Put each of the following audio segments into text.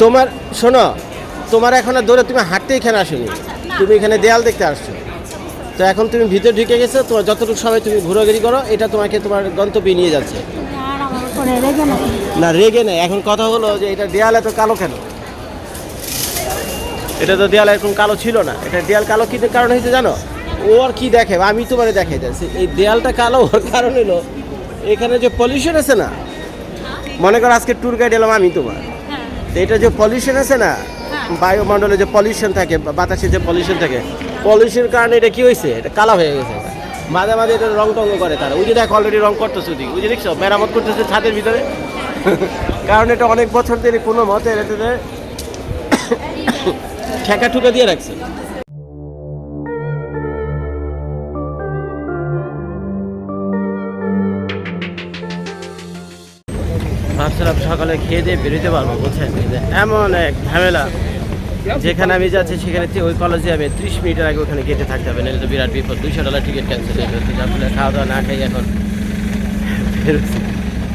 তোমার শোনো তোমার এখন আর দৌড়ে তুমি হাঁটতে এখানে আসোনি। তুমি এখানে দেয়াল দেখতে আসছো। তো এখন তুমি ভিতরে ঢুকে গেছো তোমার যতটুকু সময় তুমি ঘোরাঘুরি করো এটা তোমাকে তোমার গন্তব্যে নিয়ে যাচ্ছে। না। রেগে নেই। এখন কথা হলো যে এটা দেয়াল এত কালো কেন? এটা তো দেয়াল এখন কালো ছিল না। এটা দেয়াল কালো কি কারণ হয়েছে জানো? ও আর কি দেখে? আমি তোমারে দেখাই যাচ্ছি এই দেয়ালটা কালো ওর কারণ হলো এখানে যে পলিউশন আছে না মনে করো আজকে ট্যুর গাইড এলাম আমি তোমার। তো এটা যে পলিউশন আছে না বায়ুমণ্ডলে যে পলিউশন থাকে বাতাসে যে পলিউশন থাকে পলিউশনের কারণে এটা কি হয়েছে? এটা কালা হয়ে গেছে। মাঝে মাঝে এটা রং টং করে তারা। ওই যে দেখ অলরেডি রং করতেছে ওদিকে। ওই যে দেখছ? মেরামত করতেছে ছাদের ভিতরে। কারণ এটা অনেক বছর ধরে কোনো মতে এটাতে ঠেকা ঠুকা দিয়ে রাখছে। ভাবছিলাম সকালে খেয়ে দিয়ে বেরোতে পারব, বুঝছেন? এমন এক ঝামেলা। যেখানে আমি যাচ্ছি, সেখানে ওই কলেজে আমি ত্রিশ মিনিটের আগে ওখানে গেটে থাকতে হবে, নাহলে তো বিরাট বিপদ। দুইশো ডলার টিকিট ক্যান্সেল হয়ে যাচ্ছে যার ফলে খাওয়া দাওয়া না খাই এখন।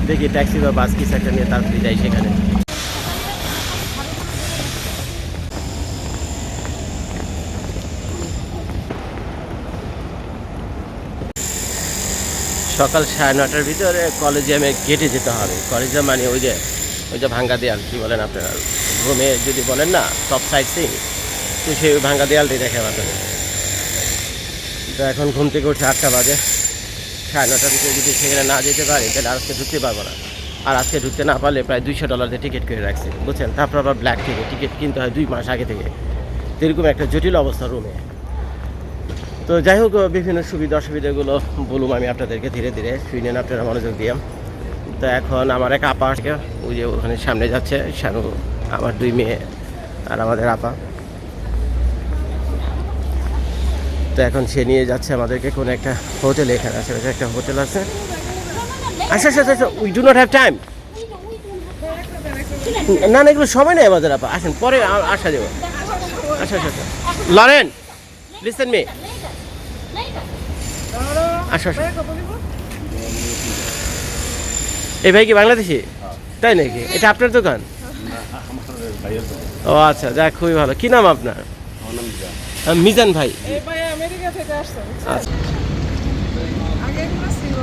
দেখি ট্যাক্সি বা বাস কিছু একটা নিয়ে তাড়াতাড়ি যাই সেখানে। সকাল সাড়ে নটার ভিতরে কলেজিয়ামে গেটে যেতে হবে। কলেজিয়াম মানে ওই যে ওই যে ভাঙ্গা দেয়াল, কী বলেন আপনারা? রুমে যদি বলেন না টপ সাইড সিং তো সেই ভাঙ্গা দেয়ালটাই দেখে আমাদের তো এখন ঘুম থেকে উঠে আটটা বাজে। সাড়ে নটার ভিতরে যদি সেখানে না যেতে পারি, তাহলে আজকে ঢুকতে পারব না। আর আজকে ঢুকতে না পারলে প্রায় দুইশো ডলার দিয়ে টিকিট করে রাখছি, বুঝছেন? তারপর আবার ব্ল্যাক থেকে টিকিট কিনতে হয় দুই মাস আগে থেকে। এরকম একটা জটিল অবস্থা রুমে। তো যাই হোক বিভিন্ন সুবিধা অসুবিধাগুলো বলুম আমি আপনাদেরকে ধীরে ধীরে। শুনেন আপনারা মনোযোগ দিয়াম তো এখন আমার এক আপা আসছে, ওই যে ওখানে সামনে যাচ্ছে, শানু আমার দুই মেয়ে আর আমাদের আপা। তো এখন সে নিয়ে যাচ্ছে আমাদেরকে কোনো একটা হোটেলে এখানে আছে একটা হোটেল আছে। আচ্ছা আচ্ছা আচ্ছা we do not have time না না, এগুলো সময় নেই আমাদের আপা। আসেন, পরে আসা দেবো আচ্ছা আচ্ছা আচ্ছা। লরেন লিসেন মি আসো আসো। এই ভাই কি বাংলাদেশি? তাই নাকি? এটা আপনার দোকান? ও আচ্ছা যাক খুবই ভালো। কি নাম আপনার? মিজান ভাই। আচ্ছা। আগে এগুলো ছিল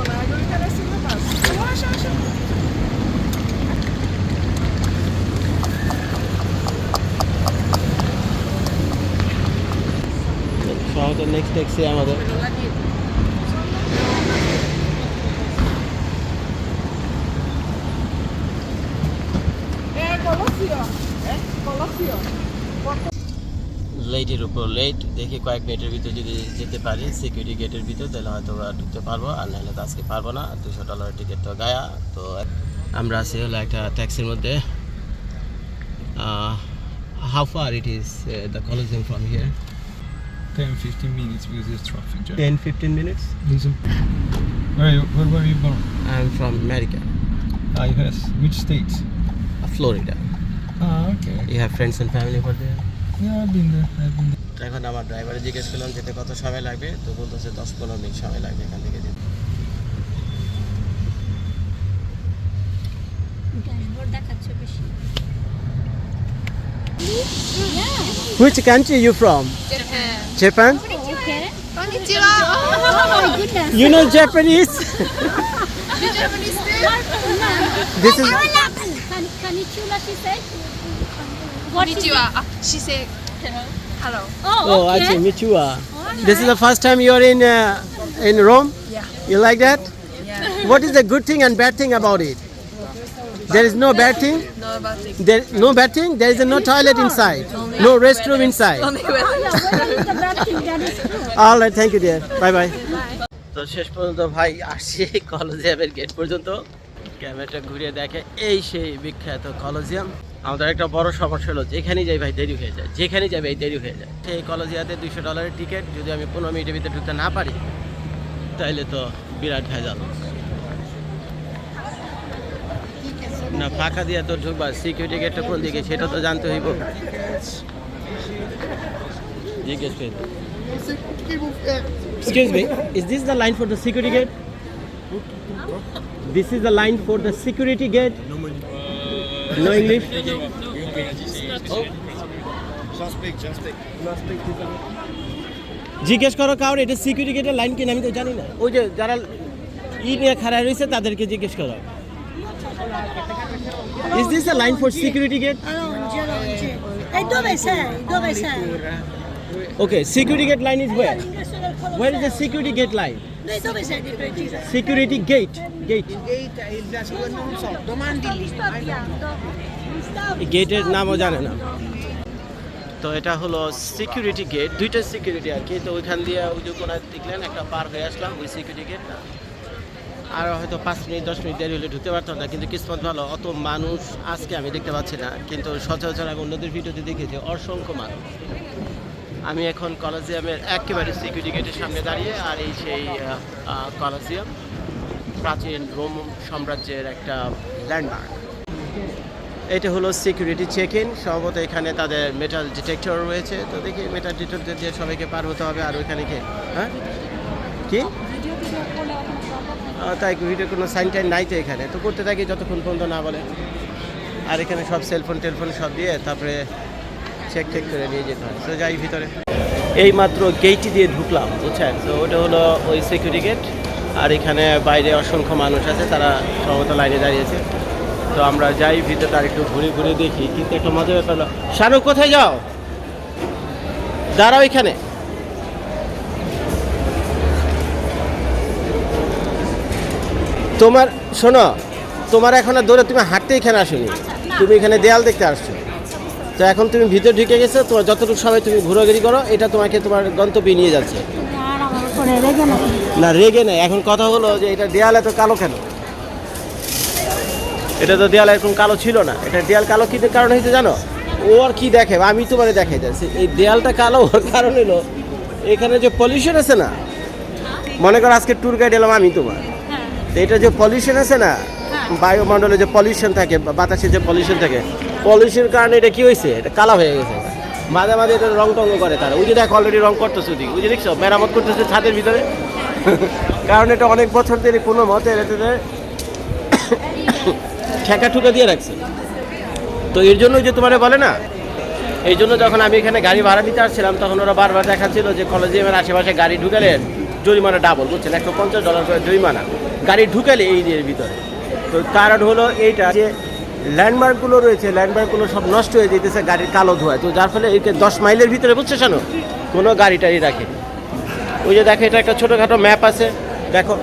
লেটের উপর লেট দেখি কয়েক মিনিটের ভিতরে যদি যেতে পারি সিকিউরিটি গেটের ভিতর তাহলে হয়তো বা ঢুকতে পারবো আর নাহলে তো আজকে পারবো না দুশো ডলারের টিকিট তো গায়া তো আমরা আছি হলো একটা ট্যাক্সির মধ্যে how far it is the collegium from here 10 15 minutes because there's traffic jam. Ten fifteen minutes There's a... Where, you, where were you born? I am from America Ah, yes. Which state? Florida Ah, okay. You have friends and family for there Yeah, I've been there. এখন আমার ড্রাইভারে জিজ্ঞেস করলাম যেতে কত সময় লাগবে তো বলতেছে দশ পনেরো মিনিট সময় লাগবে এখান থেকে যেতে ড্যাশবোর্ড দেখাচ্ছে বেশি Which country you from? Japan. Okay Konnichiwa. Oh my goodness. You know Japanese? Japanese? this is Kan Kanichula she said. Konnichiwa. Ah, she said hello. Oh, oh, okay. Michua. Oh, This is the first time you're in uh, in Rome. Yeah. You like that? Yeah. What is the good thing and bad thing about it? There is no bad thing. No about it. There no bad thing. There is no toilet inside. No restroom inside. Only bad thing? All right, thank you dear. Bye bye. তো শেষ পর্যন্ত ভাই আসছি কলেজিয়ামের gate পর্যন্ত ক্যামেরাটা ঘুরিয়ে দেখে এই সেই বিখ্যাত কলেজিয়াম। আমাদের একটা বড় সমস্যা হলো যেখানেই যাই ভাই দেরি হয়ে যায়। যেখানেই যাবে এই দেরি হয়ে যায়। সেই কলেজিয়াতে দুইশো ডলারের টিকিট যদি আমি পনেরো মিনিটের ভিতরে ঢুকতে না পারি তাইলে তো বিরাট ভেজাল। না ফাঁকা দিয়ে তো ঢুকবা সিকিউরিটি গেটটা কোন দিকে সেটা তো জানতে হইব। জিজ্ঞেস করি। Excuse me, is this the line for the security gate? This is the line for the security gate? No English? জিজ্ঞেস করো কারণ এটা সিকিউরিটি গেটের লাইন কিনা আমি তো জানি না ওই যে যারা ই নিয়ে খাড়া রয়েছে তাদেরকে জিজ্ঞেস করো is this a line for security gate E dove sei? Dove sei? Okay security gate line is where L'ingresso del colo. Where is the gate Gate è il non so, domandi lì. sto avviando. Mi stavo- গেটের নামও জানে না। তো এটা হলো security gate দুইটা security আর কি। তো ওইখান দিয়ে ওই যে কোনো দেখলেন একটা পার হয়ে আসলাম ওই সিকিউরিটি গেট আর হয়তো পাঁচ মিনিট দশ মিনিট দেরি হলে ঢুকতে পারতাম না কিন্তু কিসমত ভালো অত মানুষ আজকে আমি দেখতে পাচ্ছি না। কিন্তু সচরাচর আমি অন্যদের ভিডিওতে দেখেছি অসংখ্য মানুষ। আমি এখন কলেজিয়ামের একেবারে সিকিউরিটি গেটের সামনে দাঁড়িয়ে আর এই সেই কলেজিয়াম, প্রাচীন রোম সাম্রাজ্যের একটা ল্যান্ডমার্ক এটা হলো সিকিউরিটি চেক ইন সম্ভবত এখানে তাদের মেটাল ডিটেক্টর রয়েছে। তো দেখি মেটাল ডিটেক্টর দিয়ে সবাইকে পার হতে হবে আর ওইখানে কি হ্যাঁ? কি? তাই ভিডিও কোনো সাইন টাইন নাই তো এখানে। তো করতে থাকি যতক্ষণ পর্যন্ত না বলে। আর এখানে সব সেলফোন টেলফোন সব দিয়ে, তারপরে চেক টেক করে নিয়ে যেতে হয়। তো যাই ভিতরে। এই মাত্র গেটটি দিয়ে ঢুকলাম বুঝছেন? তো ওটা হলো ওই সিকিউরিটি গেট আর এখানে বাইরে অসংখ্য মানুষ আছে তারা সম্ভবত লাইনে দাঁড়িয়েছে। তো আমরা যাই ভিতরে আর একটু ঘুরে ঘুরে দেখি কিন্তু একটা মজা ব্যাপার হলো শাহরুখ কোথায় যাও? দাঁড়াও এখানে। তোমার শোনো তোমার এখন আর দৌড়ে তুমি হাঁটতে এখানে আসোনি। তুমি এখানে দেয়াল দেখতে আসছো। তো এখন তুমি ভিতরে ঢুকে গেছো তোমার যতটুকু সময় তুমি ঘোরাঘুরি করো এটা তোমাকে তোমার গন্তব্যে নিয়ে যাচ্ছে। রেগে না না রেগে নেই। এখন কথা হলো যে এটা দেয়াল এত কালো কেন? এটা তো দেয়াল এরকম কালো ছিল না। এটা দেয়াল কালো কি কারণ হয়েছে জানো? ও আর কি দেখে? আমি তোমারে দেখাই যাচ্ছি এই দেয়ালটা কালো হওয়ার কারণ হলো এখানে যে পলিউশন আছে না মনে করো আজকে ট্যুর গাইড এলাম আমি তোমার। হ্যাঁ। তো এটা যে পলিউশন আছে না বায়ুমণ্ডলে যে পলিউশন থাকে বাতাসে যে পলিউশন থাকে পলিউশনের কারণে এটা কি হয়েছে এটা কালো হয়ে গেছে। মাঝে মাঝে এটা রং টঙ্গ করে তারা। ওই যে দেখ অলরেডি রং করতেছে ওদিকে। ওই যে দেখছ? মেরামত করতেছে ছাদের ভিতরে। কারণ এটা অনেক বছর ধরে কোনো মতে এটাতে ঠেকা ঠুকা দিয়ে রাখছে। তো এর জন্য যে তোমার বলে না? এই জন্য যখন আমি এখানে গাড়ি ভাড়া দিতে আসছিলাম তখন ওরা বারবার দেখাচ্ছিল যে কলেজিয়ামের আশেপাশে গাড়ি ঢুকালে জরিমানা ডাবল বুঝছেন? একশো পঞ্চাশ ডলার করে জরিমানা। গাড়ি ঢুকালে এই এর ভিতরে। তো কারণ হলো এইটা যে ল্যান্ডমার্কগুলো রয়েছে, ল্যান্ডমার্কগুলো সব নষ্ট হয়ে যেতেছে গাড়ির কালো ধোয়া। তো যার ফলে একে দশ মাইলের ভিতরে বুঝছ শোনো কোনো গাড়ি টাড়ি রাখে ওই যে দেখো, এটা একটা ছোটোখাটো ম্যাপ আছে। দেখো।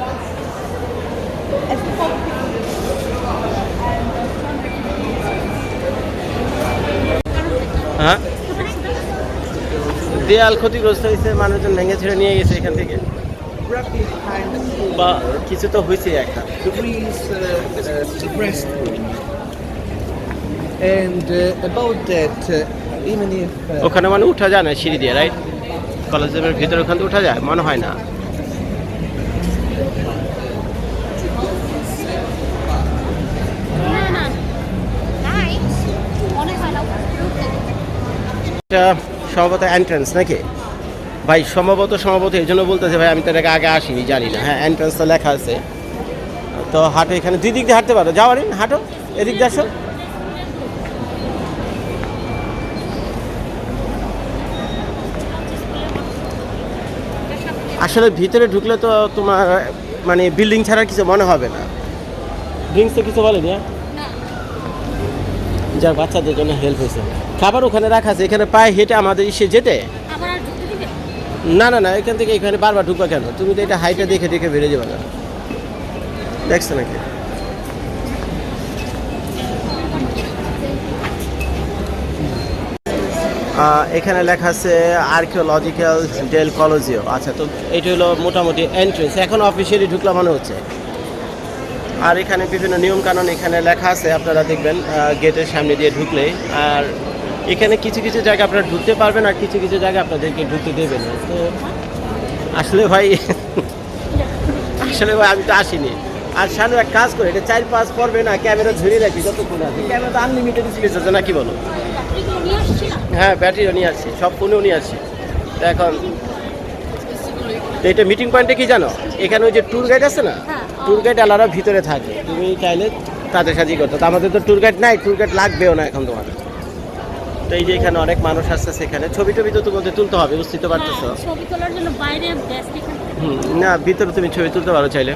হ্যাঁ? দেয়াল ক্ষতিগ্রস্ত হয়েছে, মানুষজন ভেঙে ছেড়ে নিয়ে গেছে এখান থেকে। বা কিছু তো হয়েছে একটা the breeze, uh, uh, the breastbone. And uh, about that, uh, even if uh, ওখানে মানে উঠা যায় না সিঁড়ি দিয়ে রাইট কলেজের ভিতরে ওখান থেকে উঠা যায় মনে হয় না? এটা সম্ভবত এন্ট্রান্স নাকি? ভাই সম্ভবত সম্ভবত এই জন্য বলতেছে ভাই আমি তো এটাকে আগে আসিনি জানি না। হ্যাঁ এন্ট্রান্স তো লেখা আছে। তো হাঁটো এখানে দুই দিক দিয়ে হাঁটতে পারো। যাওয়ার হাঁটো এদিক দিয়ে আসো। আসলে ভিতরে ঢুকলে তো তোমার মানে বিল্ডিং ছাড়া কিছু মনে হবে না। ড্রিঙ্কস তো কিছু বলে না। যার বাচ্চাদের জন্য হেল্প হয়েছে। খাবার ওখানে রাখা আছে এখানে পায়ে হেঁটে আমাদের ইসে যেতে। না না না এখান থেকে এখানে বারবার ঢুকবা কেন? তুমি তো এটা হাইটে দেখে দেখে বেড়ে যাবে না। দেখছ নাকি? এখানে লেখা আছে আর্কিওলজিক্যাল ডেল কলেজিও। আচ্ছা তো এটা হলো মোটামুটি এন্ট্রেন্স এখন অফিসিয়ালি ঢুকলাম মনে হচ্ছে। আর এখানে বিভিন্ন নিয়ম কানুন এখানে লেখা আছে, আপনারা দেখবেন গেটের সামনে দিয়ে ঢুকলে আর এখানে কিছু কিছু জায়গা আপনারা ঢুকতে পারবেন আর কিছু কিছু জায়গা আপনাদেরকে ঢুকতে দেবেন তো আসলে ভাই আসলে ভাই আমি তো আসিনি। আর শানু, এক কাজ করে, এটা চার পাঁচ পড়বে না, ক্যামেরা ঝুড়ি রাখি যতক্ষণ আছে ক্যামেরা তো আনলিমিটেড স্পেস আছে না কি বলো? হ্যাঁ ব্যাটারিও নিয়ে আসছি সব ফোনেও নিয়ে আসছি। তো এখন এটা মিটিং পয়েন্টে কি জানো? এখানে ওই যে ট্যুর গাইড আছে না? হ্যাঁ। ট্যুর গাইড আলাদা ভিতরে থাকে। তুমি চাইলে তাদের সাথে করতে আমাদের তো ট্যুর গাইড নাই ট্যুর গাইড লাগবেও না এখন তোমার তো এই যে এখানে অনেক মানুষ আসছে সেখানে। ছবি টবি তো তোমাদের তুলতে হবে বুঝতে তো পারতেছো? হ্যাঁ, ছবি তোলার জন্য বাইরে না ভিতরে তুমি ছবি তুলতে পারো চাইলে।